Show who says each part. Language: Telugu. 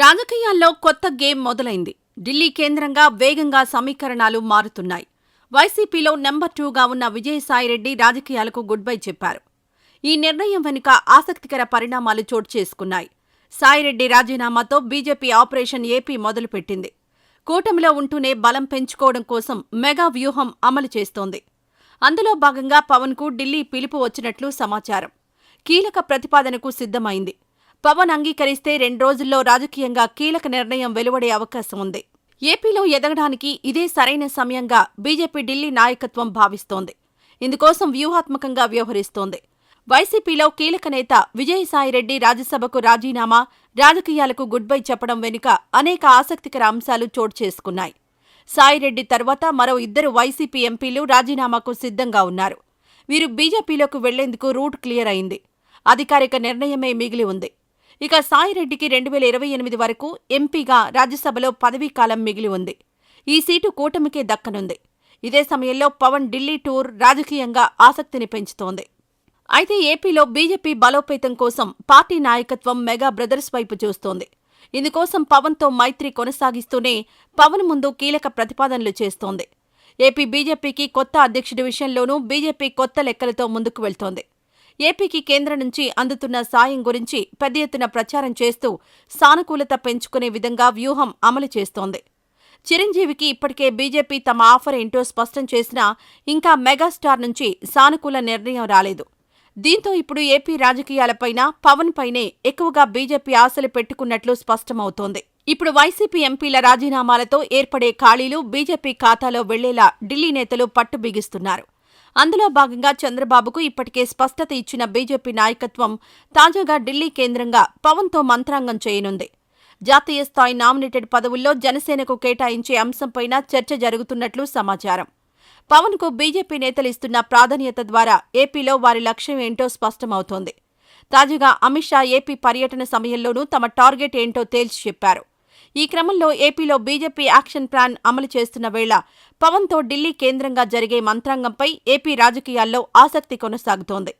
Speaker 1: రాజకీయాల్లో కొత్త గేమ్ మొదలైంది. ఢిల్లీ కేంద్రంగా వేగంగా సమీకరణాలు మారుతున్నాయి. వైసీపీలో నెంబర్ టూగా ఉన్న విజయసాయిరెడ్డి రాజకీయాలకు గుడ్ బై చెప్పారు. ఈ నిర్ణయం వెనుక ఆసక్తికర పరిణామాలు చోటు చేసుకున్నాయి. సాయిరెడ్డి రాజీనామాతో బీజేపీ ఆపరేషన్ ఏపీ మొదలుపెట్టింది. కూటమిలో ఉంటూనే బలం పెంచుకోవడం కోసం మెగా వ్యూహం అమలు చేస్తోంది. అందులో భాగంగా పవన్కు ఢిల్లీ పిలుపు వచ్చినట్లు సమాచారం. కీలక ప్రతిపాదనకు సిద్ధమైంది. పవన్ అంగీకరిస్తే రెండు రోజుల్లో రాజకీయంగా కీలక నిర్ణయం వెలువడే అవకాశం ఉంది. ఏపీలో ఎదగడానికి ఇదే సరైన సమయంగా బీజేపీ ఢిల్లీ నాయకత్వం భావిస్తోంది. ఇందుకోసం వ్యూహాత్మకంగా వ్యవహరిస్తోంది. వైసీపీలో కీలక నేత విజయసాయిరెడ్డి రాజ్యసభకు రాజీనామా రాజకీయాలకు గుడ్ బై చెప్పడం వెనుక అనేక ఆసక్తికర అంశాలు చోటు చేసుకున్నాయి. సాయిరెడ్డి తర్వాత మరో ఇద్దరు వైసీపీ ఎంపీలు రాజీనామాకు సిద్ధంగా ఉన్నారు. వీరు బీజేపీలోకి వెళ్ళేందుకు రూట్ క్లియర్ అయింది. అధికారిక నిర్ణయమే మిగిలి ఉంది. ఇక సాయిరెడ్డికి రెండు వేల ఇరవై ఎనిమిది వరకు ఎంపీగా రాజ్యసభలో పదవీకాలం మిగిలి ఉంది. ఈ సీటు కూటమికే దక్కనుంది. ఇదే సమయంలో పవన్ ఢిల్లీ టూర్ రాజకీయంగా ఆసక్తిని పెంచుతోంది. అయితే ఏపీలో బీజేపీ బలోపేతం కోసం పార్టీ నాయకత్వం మెగా బ్రదర్స్ వైపు చూస్తోంది. ఇందుకోసం పవన్తో మైత్రి కొనసాగిస్తూనే పవన్ ముందు కీలక ప్రతిపాదనలు చేస్తోంది. ఏపీ బీజేపీకి కొత్త అధ్యక్షుడి విషయంలోనూ బీజేపీ కొత్త లెక్కలతో ముందుకు వెళ్తోంది. ఏపీకి కేంద్రం నుంచి అందుతున్న సాయం గురించి పెద్ద ఎత్తున ప్రచారం చేస్తూ సానుకూలత పెంచుకునే విధంగా వ్యూహం అమలు చేస్తోంది. చిరంజీవికి ఇప్పటికే బీజేపీ తమ ఆఫర్ ఏంటో స్పష్టం చేసినా ఇంకా మెగాస్టార్ నుంచి సానుకూల నిర్ణయం రాలేదు. దీంతో ఇప్పుడు ఏపీ రాజకీయాలపైన పవన్ పైనే ఎక్కువగా బీజేపీ ఆశలు పెట్టుకున్నట్లు స్పష్టమవుతోంది. ఇప్పుడు వైసీపీ ఎంపీల రాజీనామాలతో ఏర్పడే ఖాళీలు బీజేపీ ఖాతాలో వెళ్ళేలా ఢిల్లీ నేతలు పట్టు బిగిస్తున్నారు అందులో భాగంగా చంద్రబాబుకు ఇప్పటికే స్పష్టత ఇచ్చిన బీజేపీ నాయకత్వం తాజాగా ఢిల్లీ కేంద్రంగా పవన్తో మంత్రాంగం చేయనుంది. జాతీయ స్థాయి నామినేటెడ్ పదవుల్లో జనసేనకు కేటాయించే అంశంపైన చర్చ జరుగుతున్నట్లు సమాచారం. పవన్కు బీజేపీ నేతలు ఇస్తున్న ప్రాధాన్యత ద్వారా ఏపీలో వారి లక్ష్యం ఏంటో స్పష్టమవుతోంది. తాజాగా అమిత్ షా ఏపీ పర్యటన సమయంలోనూ తమ టార్గెట్ ఏంటో తేల్చి చెప్పారు. ఈ క్రమంలో ఏపీలో బీజేపీ యాక్షన్ ప్లాన్ అమలు చేస్తున్న వేళ పవన్తో ఢిల్లీ కేంద్రంగా జరిగే మంత్రాంగంపై ఏపీ రాజకీయాల్లో ఆసక్తి కొనసాగుతోంది.